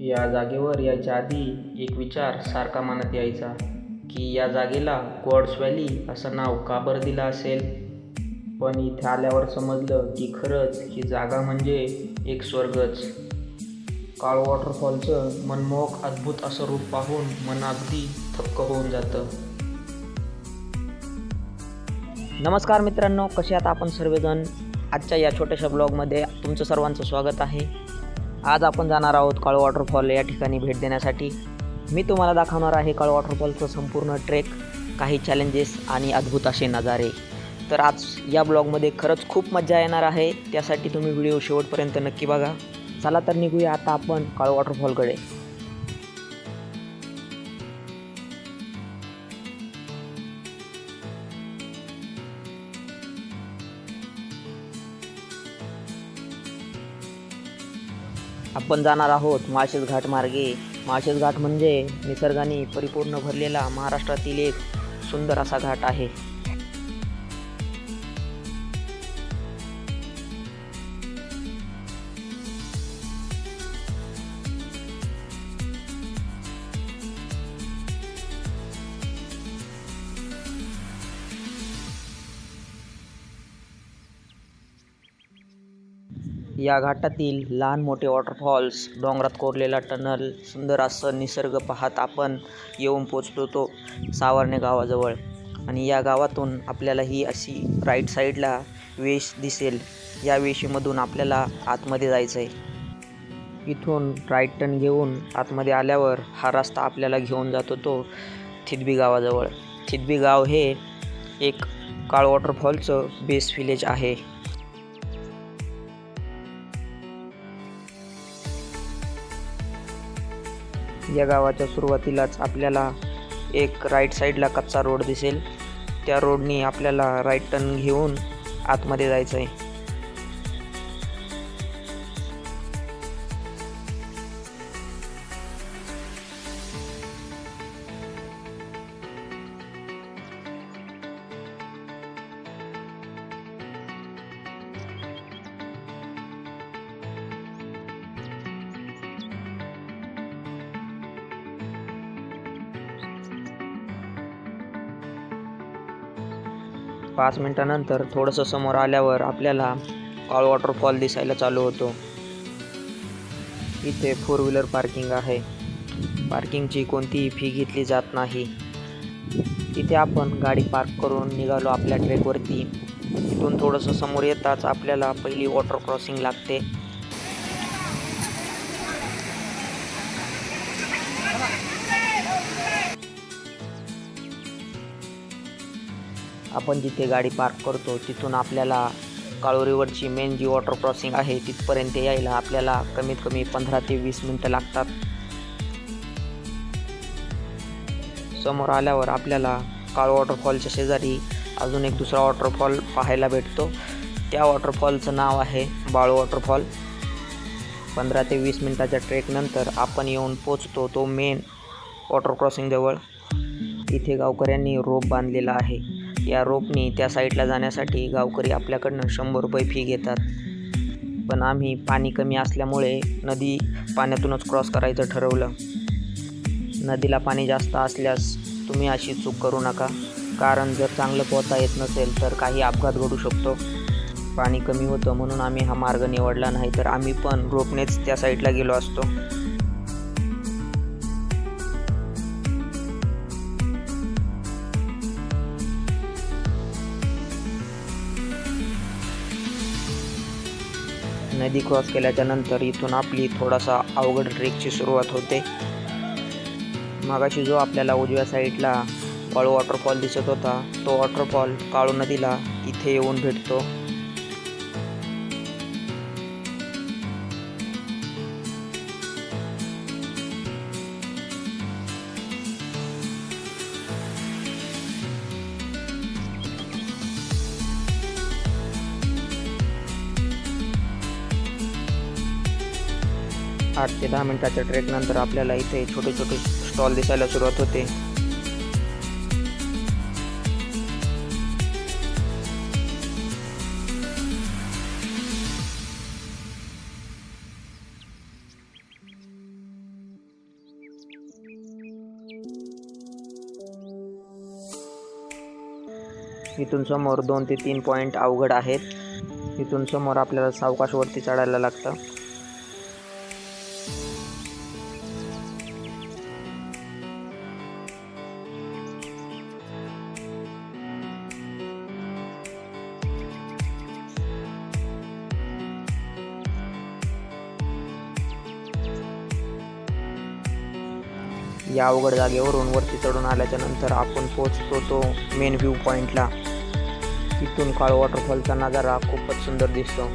या जागेवर यायच्या आधी एक विचार सारखा मनात यायचा की या जागेला गॉड्स व्हॅली असं नाव का बरं दिलं असेल? पण इथे आल्यावर समजलं की खरंच ही जागा म्हणजे एक स्वर्गच. काळ वॉटरफॉलचं मनमोहक अद्भुत असं रूप पाहून मन अगदी थक्क होऊन जातं. नमस्कार मित्रांनो कसे आता आपण सर्वजण? आजच्या या छोट्याशा ब्लॉगमध्ये तुमचं सर्वांचं स्वागत आहे. आज आपण जाणार आहोत काळ वॉटरफॉल या ठिकाणी भेट देण्यासाठी. मी तुम्हाला दाखवणार आहे काळ वॉटरफॉलचं संपूर्ण ट्रेक काही चॅलेंजेस आणि अद्भुत असे नजारे. तर आज या ब्लॉगमध्ये खरंच खूप मजा येणार आहे. त्यासाठी तुम्ही व्हिडिओ शेवटपर्यंत नक्की बघा. चला तर निघूया आता आपण काळ वॉटरफॉलकडे आपण जाणार आहोत माळशेज घाट मार्गे. माळशेज घाट म्हणजे निसर्गाने परिपूर्ण भरलेला महाराष्ट्रातील एक सुंदर असा घाट आहे. या घाटातील लहान मोठे वॉटरफॉल्स डोंगरात कोरलेला टनल सुंदर असं निसर्ग पाहत आपण येऊन पोचलो तो सावरणे गावाजवळ. आणि या गावातून आपल्याला ही अशी राईट साईडला वेश दिसेल. या वेशीमधून आपल्याला आतमध्ये जायचं आहे इथून राईट टर्न घेऊन आतमध्ये आल्यावर हा रस्ता आपल्याला घेऊन जातो तो थितबी गावाजवळ. थितबी गाव हे एक काळ वॉटरफॉलचं बेस विलेज आहे. या गावाच्या सुरुवातीलाच आपल्याला एक राईट साईडला कच्चा रोड दिसेल. त्या रोडनी आपल्याला राईट टर्न घेऊन आतमध्ये जायचं आहे पाच मिनटानंतर थोडंसं समोर आल्यावर आपल्याला कॉल वॉटरफॉल दिसायला चालू होतो. इथे फोर व्हीलर पार्किंग आहे. पार्किंगची कोणतीही फी घेतली जात नाही. इथे आपण गाडी पार्क करून निघालो आपल्या ट्रेकवरती इथून थोडंसं समोर येताच आपल्याला पहिली वॉटर क्रॉसिंग लागते. आपण जिथे गाडी पार्क करतो तिथून आपल्याला काळोरीवरची मेन जी वॉटर क्रॉसिंग आहे तिथपर्यंत यायला आपल्याला कमीत कमी पंधरा ते वीस मिनटं लागतात. समोर आल्यावर आपल्याला काळ वॉटरफॉलच्या शेजारी अजून एक दुसरा वॉटरफॉल पाहायला भेटतो. त्या वॉटरफॉलचं नाव आहे बाळू वॉटरफॉल पंधरा ते वीस मिनटाच्या ट्रेकनंतर आपण येऊन पोचतो तो मेन वॉटर क्रॉसिंगजवळ इथे गावकऱ्यांनी रोप बांधलेला आहे. या रोपनी त्या साईडला जाण्यासाठी गावकरी आपल्याकडनं शंभर रुपये फी घेतात. पण आम्ही पाणी कमी असल्यामुळे नदी पाण्यातूनच क्रॉस करायचं ठरवलं. नदीला पाणी जास्त असल्यास तुम्ही अशी चूक करू नका. कारण जर चांगलं पोहता येत नसेल तर काही अपघात घडू शकतो. पाणी कमी होतं म्हणून आम्ही हा मार्ग निवडला नाही तर आम्ही पण रोपनेच त्या साईडला गेलो असतो. नदी क्रॉस केल्याच्यानंतर इथून आपली थोडासा अवघड ट्रेकची सुरुवात होते. मागाशी जो आपल्याला उजव्या साईडला काळू वॉटरफॉल दिसत होता तो वॉटरफॉल काळू नदीला इथे येऊन भेटतो. आठ ते दहा मिनटाच्या ट्रेकनंतर आपल्याला इथे छोटे छोटे स्टॉल दिसायला सुरुवात होते. इथून समोर दोन ते तीन पॉईंट अवघड आहेत. इथून समोर आपल्याला सावकाशवरती चढायला लागतं. या अवघड जागेवरून वरती चढून आल्याच्यानंतर आपण पोचतो तो मेन व्ह्यू पॉईंटला तिथून काळ वॉटरफॉलचा नजारा खूपच सुंदर दिसतो.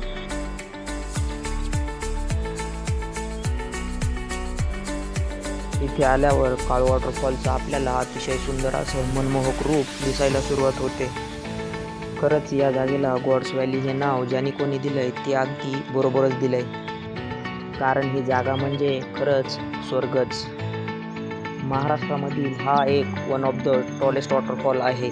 इथे आल्यावर काळ वॉटरफॉलचं आपल्याला अतिशय सुंदर असं मनमोहक रूप दिसायला सुरुवात होते. खरंच या जागेला गॉड्स व्हॅली हे नाव ज्याने कोणी दिलंय ते अगदी बरोबरच दिलंय. कारण ही जागा म्हणजे खरंच स्वर्गच. महाराष्ट्रामधील हा एक one of the tallest waterfall आहे.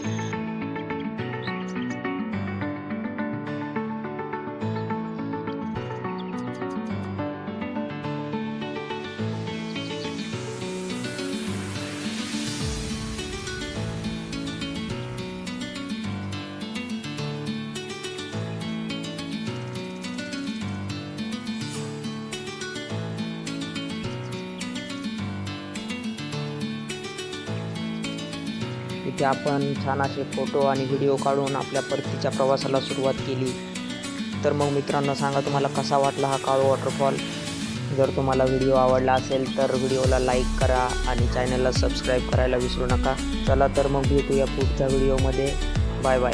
तिथे आपण छान असे फोटो आणि व्हिडिओ काढून आपल्या परतीच्या प्रवासाला सुरुवात केली. तर मग मित्रांनो सांगा तुम्हाला कसा वाटला हा काळू वॉटरफॉल जर तुम्हाला व्हिडिओ आवडला असेल तर व्हिडिओला लाईक करा आणि चॅनलला सबस्क्राईब करायला विसरू नका. चला तर मग भेटूया पुढच्या व्हिडिओमध्ये. Bye bye